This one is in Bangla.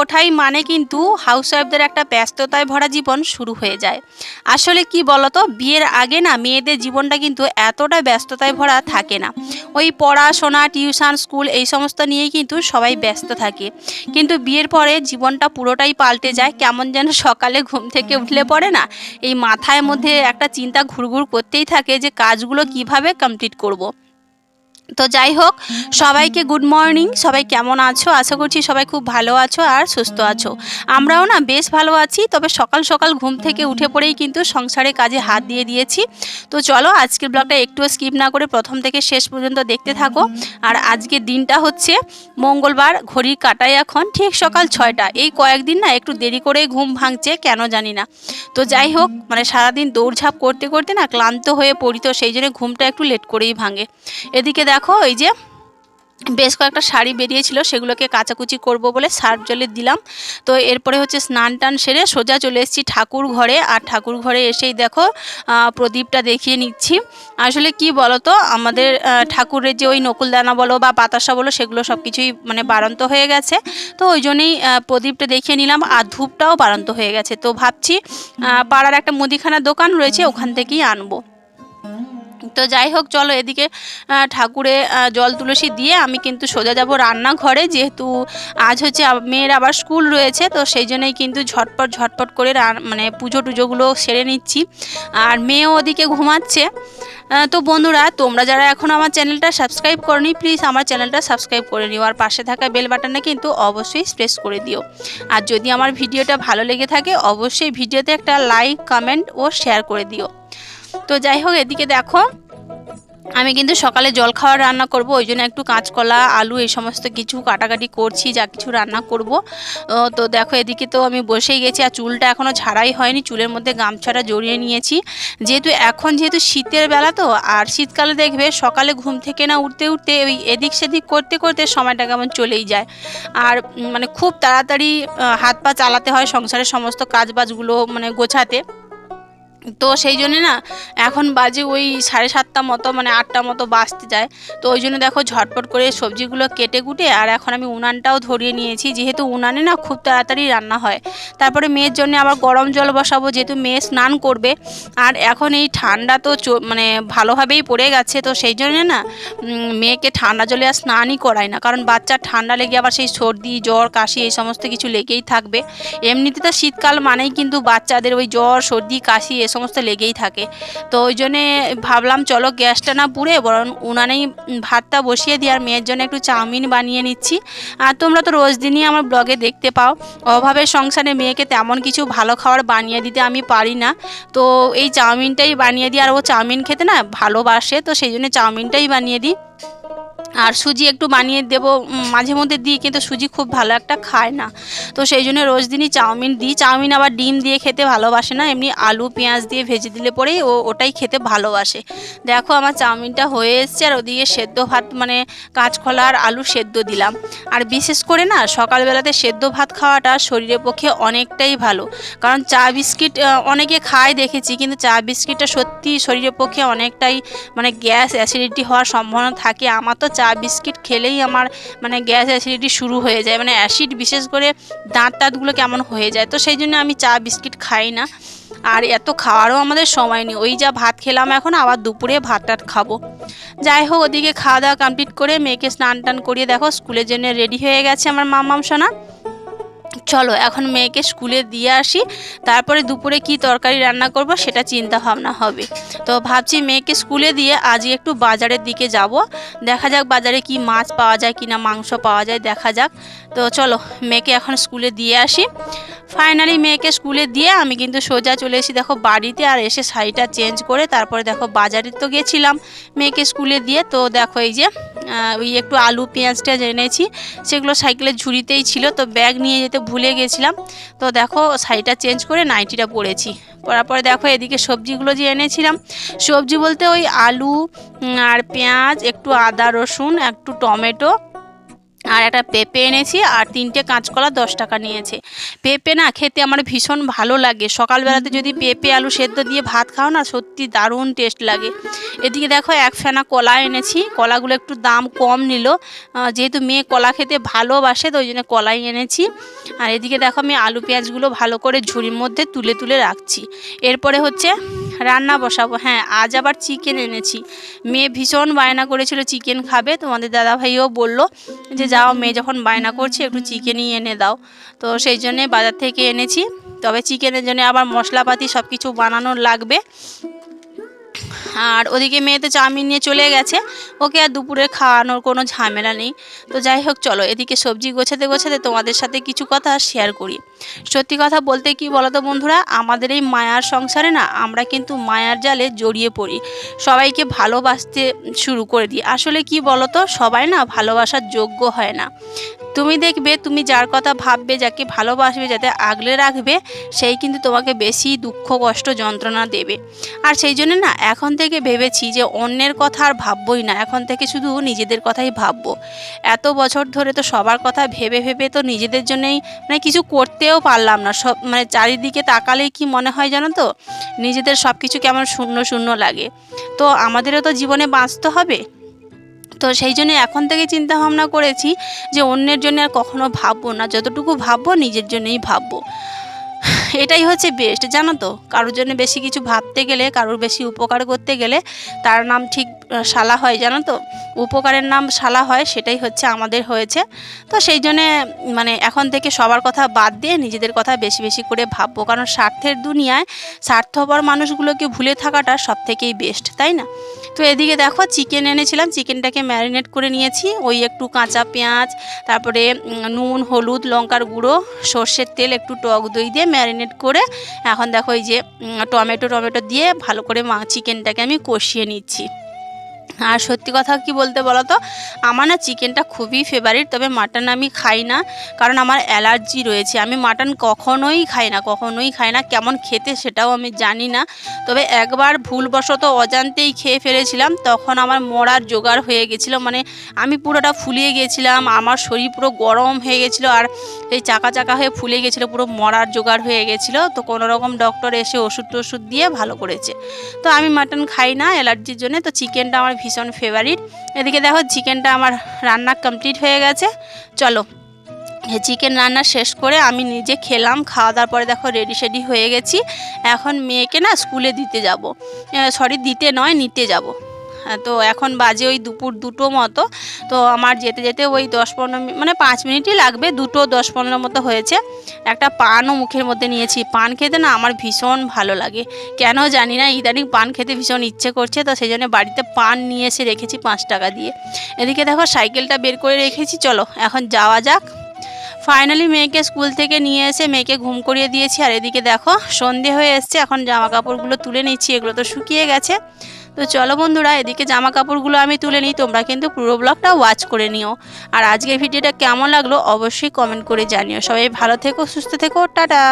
ওঠাই মানে কিন্তু হাউসওয়াইফদের একটা ব্যস্ততায় ভরা জীবন শুরু হয়ে যায়। আসলে কি বলতো, বিয়ের আগে না মেয়েদের জীবনটা কিন্তু এতটা ব্যস্ততায় ভরা থাকে না। ওই পড়াশোনা টিউশন স্কুল এই সমস্ত নিয়েই কিন্তু সবাই ব্যস্ত থাকে। কিন্তু বিয়ের পরে জীবনটা পুরোটাই পাল্টে যায়, কেমন যেন সকালে ঘুম থেকে উঠলে পড়ে না, এই মাথায় মধ্যে একটা চিন্তা ঘুরঘুর করতেই থাকে যে কাজগুলো কীভাবে কমপ্লিট করব। তো যাই হোক, সবাইকে গুড মর্নিং সবাই কেমন আছো? আশা করছি সবাই খুব ভালো আছো আর সুস্থ আছো। আমরাও না বেশ ভালো আছি, তবে সকাল সকাল ঘুম থেকে উঠে পড়েই কিন্তু সংসারে কাজে হাত দিয়ে দিয়েছি। তো চলো, আজকের ব্লগটা একটুও স্কিপ না করে প্রথম থেকে শেষ পর্যন্ত দেখতে থাকো। আর আজকের দিনটা হচ্ছে মঙ্গলবার, ঘড়ির কাটায় এখন ঠিক সকাল ছয়টা। এই কয়েকদিন না একটু দেরি করে ঘুম ভাঙছে, কেন জানি না। তো যাই হোক মানে সারাদিন দৌড়ঝাঁপ করতে করতে না ক্লান্ত হয়ে পড়ি, তো সেই জন্য ঘুমটা একটু লেট করেই ভাঙে। এদিকে দেখো এই যে বেশ কয়েকটা শাড়ি বেরিয়েছিল, সেগুলোকে কাচাকুচি করব বলে সার্ফ জলে দিলাম। তো এরপরে হচ্ছে স্নান টান সেরে সোজা চলে এসেছি ঠাকুর ঘরে। আর ঠাকুর ঘরে এসেই দেখো প্রদীপটা দেখিয়ে নিচ্ছি। আসলে কি বলতো, আমাদের ঠাকুরের যে ওই নকুলদানা বলো বা বাতাসা বলো, সেগুলো সব কিছুই মানে বাড়ন্ত হয়ে গেছে। তো ওই জন্যই প্রদীপটা দেখিয়ে নিলাম, আর ধূপটাও বাড়ন্ত হয়ে গেছে। তো ভাবছি পাড়ার একটা মুদিখানার দোকান রয়েছে, ওখান থেকেই আনব। তো যাই হোক, চলো এদিকে ঠাকুরে জল তুলসী দিয়ে আমি কিন্তু সোজা যাব রান্নাঘরে। যেহেতু আজ হচ্ছে মেয়ের আবার স্কুল রয়েছে, তো সেই জন্যই কিন্তু ঝটপট ঝটপট করে মানে পুজো টুজোগুলো সেরে নিচ্ছি। আর মেয়েও ওদিকে ঘুমাচ্ছে। তো বন্ধুরা, তোমরা যারা এখন আমার চ্যানেলটা সাবস্ক্রাইব করনি, প্লিজ আমার চ্যানেলটা সাবস্ক্রাইব করে নিও। আর পাশে থাকা বেল বাটনটা কিন্তু অবশ্যই প্রেস করে দিও। আর যদি আমার ভিডিওটা ভালো লেগে থাকে, অবশ্যই ভিডিওতে একটা লাইক, কমেন্ট ও শেয়ার করে দিও। তো যাই হোক এদিকে দেখো, আমি কিন্তু সকালে জল খাওয়ার রান্না করব, ওই জন্য একটু কাঁচকলা, আলু, এই সমস্ত কিছু কাটাকাটি করছি, যা কিছু রান্না করব। তো দেখো, এদিকে তো আমি বসেই গেছি, আর চুলটা এখনও ছাড়াই হয়নি, চুলের মধ্যে গামছাটা জড়িয়ে নিয়েছি। যেহেতু এখন যেহেতু শীতের বেলা তো, আর শীতকালে দেখবে সকালে ঘুম থেকে না উঠতে উঠতে ওই এদিক সেদিক করতে করতে সময়টা কেমন চলেই যায়। আর মানে খুব তাড়াতাড়ি হাত পা চালাতে হয় সংসারের সমস্ত কাজবাজগুলো মানে গোছাতে। তো সেই জন্য না, এখন বাজে ওই সাড়ে সাতটা মতো মানে আটটা মতো বাজতে যায়। তো ওই জন্য দেখো ঝটপট করে সবজিগুলো কেটে কুটে, আর এখন আমি উনানটাও ধরিয়ে নিয়েছি। যেহেতু উনানে না খুব তাড়াতাড়ি রান্না হয়। তারপরে মেয়ের জন্য আবার গরম জল বসাবো, যেহেতু মেয়ে স্নান করবে। আর এখন এই ঠান্ডা তো মানে ভালোভাবেই পড়ে গেছে। তো সেই জন্য না মেয়েকে ঠান্ডা জলে আর স্নানই করায় না। কারণ বাচ্চার ঠান্ডা লেগে আবার সেই সর্দি, জ্বর, কাশি এই সমস্ত কিছু লেগেই থাকবে। এমনিতে তো শীতকাল মানেই কিন্তু বাচ্চাদের ওই জ্বর, সর্দি, কাশি সমস্ত লেগেই থাকে। তো ওই জন্যে ভাবলাম, চলো গ্যাসটা না পুড়ে বরং উনানেই ভাতটা বসিয়ে দিই আর মেয়ের জন্য একটু চাউমিন বানিয়ে নিচ্ছি। আর তোমরা তো রোজ দিনই আমার ব্লগে দেখতে পাও, অভাবের সংসারে মেয়েকে তেমন কিছু ভালো খাবার বানিয়ে দিতে আমি পারি না। তো এই চাউমিনটাই বানিয়ে দিই আর ও চাউমিন খেতে না ভালোবাসে, তো সেই জন্য চাউমিনটাই বানিয়ে দিই। আর সুজি একটু বানিয়ে দেবো। মাঝে মধ্যে দিই, কিন্তু সুজি খুব ভালো একটা খায় না। তো সেই জন্য রোজ দিনই চাউমিন দিই। চাউমিন আবার ডিম দিয়ে খেতে ভালোবাসে না, এমনি আলু, পেঁয়াজ দিয়ে ভেজে দিলে পরেই ও ওটাই খেতে ভালোবাসে। দেখো আমার চাউমিনটা হয়ে এসছে, আর ওদিকে সেদ্ধ ভাত মানে কাঁচকলা আর আলু সেদ্ধ দিলাম। আর বিশেষ করে না, সকালবেলাতে সেদ্ধ ভাত খাওয়াটা শরীরের পক্ষে অনেকটাই ভালো। কারণ চা বিস্কিট অনেকে খায় দেখেছি, কিন্তু চা বিস্কিটটা সত্যি শরীরের পক্ষে অনেকটাই মানে গ্যাস অ্যাসিডিটি হওয়ার সম্ভাবনা থাকে। আমার তো চা, বিস্কিট খেলেই আমার মানে গ্যাস অ্যাসিডিটি শুরু হয়ে যায়। মানে অ্যাসিড বিশেষ করে দাঁত টাঁতগুলো কেমন হয়ে যায়। তো সেই জন্য আমি চা, বিস্কিট খাই না। আর এত খাওয়ারও আমাদের সময় নেই। ওই যা ভাত খেলাম, এখন আবার দুপুরে ভাত টাত খাব। যাই হোক, ওদিকে খাওয়া দাওয়া কমপ্লিট করে মেয়েকে স্নান টান করিয়ে দেখো, স্কুলের জন্য রেডি হয়ে গেছে আমার মামাম সোনা। চলো, এখন মেয়েকে স্কুলে দিয়ে আসি। তারপরে দুপুরে কি তরকারি রান্না করব সেটা চিন্তা ভাবনা হবে। তো ভাবছি মেয়েকে স্কুলে দিয়ে আজই একটু বাজারের দিকে যাব। দেখা যাক বাজারে কি মাছ পাওয়া যায়, কি না মাংস পাওয়া যায়, দেখা যাক। তো চলো, মেয়েকে এখন স্কুলে দিয়ে আসি। ফাইনালি মেয়েকে স্কুলে দিয়ে আমি কিন্তু সোজা চলে এসেছি, দেখো বাড়িতে, আর এসে শাড়িটা চেঞ্জ করে তারপরে দেখো বাজারে তো গেছিলাম মেয়েকে স্কুলে দিয়ে। তো দেখো এই যে ওই একটু আলু, পেঁয়াজ টেয়াজ এনেছি, সেগুলো সাইকেলের ঝুড়িতেই ছিল, তো ব্যাগ নিয়ে যেতে ভুলে গেছিলাম। তো দেখো শাড়িটা চেঞ্জ করে নাইটিটা পরেছি, পরার পরে দেখো এদিকে সবজিগুলো যে এনেছিলাম, সবজি বলতে ওই আলু আর পেঁয়াজ, একটু আদা, রসুন, একটু টমেটো আর একটা পেঁপে এনেছি আর তিনটে কাঁচকলা দশ টাকা নিয়েছে। পেঁপে না খেতে আমার ভীষণ ভালো লাগে। সকালবেলাতে যদি পেঁপে আলু সেদ্ধ দিয়ে ভাত খাও না সত্যি দারুণ টেস্ট লাগে। এদিকে দেখো এক ফেনা কলা এনেছি। কলাগুলো একটু দাম কম নিল। যেহেতু মেয়ে কলা খেতে ভালোবাসে তো ওই জন্য কলাই এনেছি। আর এদিকে দেখো আমি আলু পেঁয়াজগুলো ভালো করে ঝুড়ির মধ্যে তুলে তুলে রাখছি। এরপরে হচ্ছে রান্না বসাবো। হ্যাঁ আজ আবার চিকেন এনেছি। মেয়ে ভীষণ বায়না করেছিল চিকেন খাবে? তোমাদের দাদাভাইও বলল যে, যাও, মেয়ে যখন বায়না করছে, একটু চিকেনই এনে দাও। তো সেই জন্যে বাজার থেকে এনেছি। তবে চিকেনের জন্য আবার মশলাপাতি সব কিছু বানানোর লাগবে। আর ওদিকে মেয়ে তো চাউমিন নিয়ে চলে গেছে। ওকে আর দুপুরে খাওয়ানোর কোনো ঝামেলা নেই। তো যাই হোক, চলো এদিকে সবজি গোছাতে গোছাতে তোমাদের সাথে কিছু কথা শেয়ার করি। সত্যি কথা বলতে কি বলতো বন্ধুরা, আমাদের এই মায়ার সংসারে না আমরা কিন্তু মায়ার জালে জড়িয়ে পড়ি। সবাইকে ভালোবাসতে শুরু করে দিই। আসলে কি বলতো, সবাই না ভালোবাসার যোগ্য হয় না। তুমি দেখবে, তুমি যার কথা ভাববে, যাকে ভালোবাসবে, যাতে আগলে রাখবে, সেই কিন্তু তোমাকে বেশি দুঃখ, কষ্ট, যন্ত্রণা দেবে। আর সেই জন্য না, এখন থেকে ভেবেছি যে অন্যের কথা আর ভাববই না। এখন থেকে শুধু নিজেদের কথাই ভাববো। এত বছর ধরে তো সবার কথা ভেবে ভেবে তো নিজেদের জন্যই মানে কিছু করতেও পারলাম না। সব মানে চারিদিকে তাকালেই কি মনে হয় জানো তো? নিজেদের সব কিছু কেমন শূন্য শূন্য লাগে। তো আমাদেরও তো জীবনে বাঁচতে হবে। তো সেই জন্য এখন থেকে চিন্তা ভাবনা করেছি যে অন্যের জন্য আর কখনো ভাববো না, যতটুকু ভাববো নিজের জন্যই ভাববো। এটাই হচ্ছে বেস্ট জানো তো? কারোর জন্য বেশি কিছু ভাবতে গেলে, কারোর বেশি উপকার করতে গেলে তার নাম ঠিক শালা হয়, জানো তো? উপকারের নাম শালা হয়, সেটাই হচ্ছে আমাদের হয়েছে। তো সেই জন্যে মানে এখন থেকে সবার কথা বাদ দিয়ে নিজেদের কথা বেশি বেশি করে ভাববো। কারণ স্বার্থের দুনিয়ায় স্বার্থপর মানুষগুলোকে ভুলে থাকাটা সব থেকেই বেস্ট তাই না? তো এদিকে দেখো চিকেন এনেছিলাম চিকেনটাকে ম্যারিনেট করে নিয়েছি। ওই একটু কাঁচা পেঁয়াজ, তারপরে নুন, হলুদ, লঙ্কার গুঁড়ো, সর্ষের তেল, একটু টক দই দিয়ে ম্যারিনেট করে এখন দেখো এই যে টমেটো টমেটো দিয়ে ভালো করে চিকেনটাকে আমি কষিয়ে নিচ্ছি। আর সত্যি কথা কি বলতে বলো তো আমার না চিকেনটা খুবই ফেভারিট তবে মাটন আমি খাই না, কারণ আমার অ্যালার্জি রয়েছে। আমি মাটন কখনোই খাই না, কখনোই খাই না, কেমন খেতে সেটাও আমি জানি না। তবে একবার ভুলবশত অজান্তেই খেয়ে ফেলেছিলাম, তখন আমার মরার জোগাড় হয়ে গেছিল। মানে আমি পুরোটা ফুলিয়ে গেছিলাম, আমার শরীর পুরো গরম হয়ে গেছিল, আর এই চাকা চাকা হয়ে ফুলে গেছিল, পুরো মরার জোগাড় হয়ে গেছিল। তো কোনো রকম ডক্টর এসে ওষুধ টষুধ দিয়ে ভালো করেছে। তো আমি মাটন খাই না অ্যালার্জির জন্য। তো চিকেনটা আমার ভীষণ ফেভারিট এদিকে দেখো চিকেনটা আমার রান্না কমপ্লিট হয়ে গেছে। চলো চিকেন রান্না শেষ করে আমি নিজে খেলাম। খাওয়া দাওয়ার পরে দেখো রেডি সেডি হয়ে গেছি। এখন মেয়েকে না স্কুলে দিতে যাব। সরি দিতে নয়, নিতে যাব। তো এখন বাজে ওই দুপুর দুটো মতো। তো আমার যেতে যেতে ওই দশ পনেরো মানে পাঁচ মিনিটই লাগবে, দুটো দশ পনেরো মতো হয়েছে। একটা পানও মুখের মধ্যে নিয়েছি। পান খেতে না আমার ভীষণ ভালো লাগে। কেন জানি না, ইদানিং পান খেতে ভীষণ ইচ্ছে করছে, তো সেই জন্য বাড়িতে পান নিয়ে এসে রেখেছি পাঁচ টাকা দিয়ে। এদিকে দেখো সাইকেলটা বের করে রেখেছি, চলো এখন যাওয়া যাক। ফাইনালি মেয়েকে স্কুল থেকে নিয়ে এসে মেয়েকে ঘুম করিয়ে দিয়েছি। আর এদিকে দেখো সন্ধে হয়ে এসছে, এখন জামা কাপড়গুলো তুলে নিচ্ছি, এগুলো তো শুকিয়ে গেছে। তো চলো বন্ধুরা, এদিকে জামা কাপড়গুলো আমি তুলে নিই, তোমরা কিন্তু পুরো ব্লগটা ওয়াচ করে নিও। আর আজকের ভিডিওটা কেমন লাগল অবশ্যই কমেন্ট করে জানিও। সবাই ভালো থেকো, সুস্থ থেকো, টাটা!